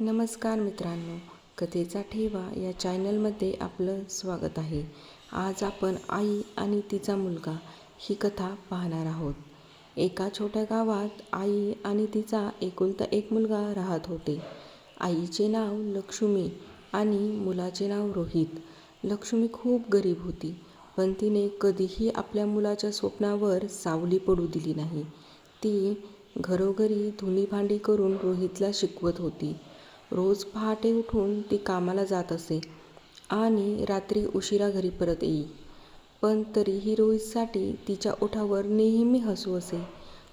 नमस्कार मित्रांनो कथेचा ठेवा या चॅनलमध्ये आपलं स्वागत आहे. आज आपण आई आणि तिचा मुलगा ही कथा पाहणार आहोत. एका छोट्या गावात आई आणि तिचा एकुलता एक मुलगा राहत होते. आईचे नाव लक्ष्मी आणि मुलाचे नाव रोहित. लक्ष्मी खूप गरीब होती पण तिने कधीही आपल्या मुलाच्या स्वप्नावर सावली पडू दिली नाही. ती घरोघरी धुणी भांडी करून रोहितला शिकवत होती. रोज पहाटे उठून ती कामाला जात असे आणि रात्री उशिरा घरी परत येई. पण तरीही रोहितसाठी तिच्या ओठावर नेहमी हसू असे.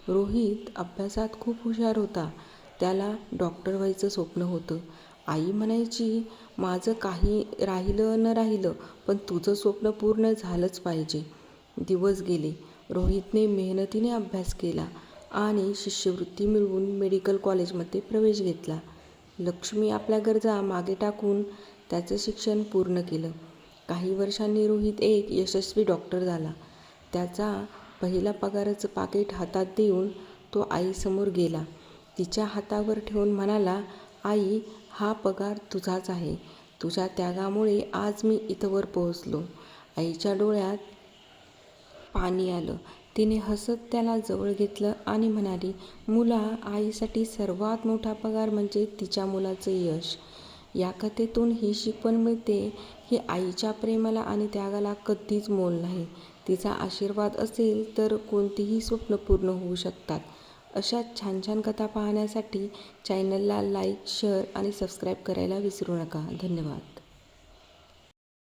रोहित अभ्यासात खूप हुशार होता. त्याला डॉक्टर व्हायचं स्वप्न होतं. आई म्हणायची माझं काही राहिलं न राहिलं पण तुझं स्वप्न पूर्ण झालंच पाहिजे. दिवस गेले. रोहितने मेहनतीने अभ्यास केला आणि शिष्यवृत्ती मिळवून मेडिकल कॉलेजमध्ये प्रवेश घेतला. लक्ष्मी आपल्या गरजा मागे टाकून त्याचं शिक्षण पूर्ण केलं. काही वर्षांनी रोहित एक यशस्वी डॉक्टर झाला. त्याचा पहिला पगाराचं पाकिट हातात देऊन तो आईसमोर गेला. तिच्या हातावर ठेवून म्हणाला आई हा पगार तुझाच आहे. तुझ्या त्यागामुळे आज मी इथंवर पोहोचलो. आईच्या डोळ्यात पाणी आलं. तिने हसत त्याला जवळ घेतलं आणि म्हणाली मुला आईसाठी सर्वात मोठा पगार म्हणजे तिच्या मुलाचं यश. या कथेतून ही शिकवण मिळते की आईच्या प्रेमाला आणि त्यागाला कधीच मोल नाही. तिचा आशीर्वाद असेल तर कोणतीही स्वप्न पूर्ण होऊ शकतात. अशा छान छान कथा पाहण्यासाठी चॅनलला लाईक शेअर आणि सबस्क्राईब करायला विसरू नका. धन्यवाद.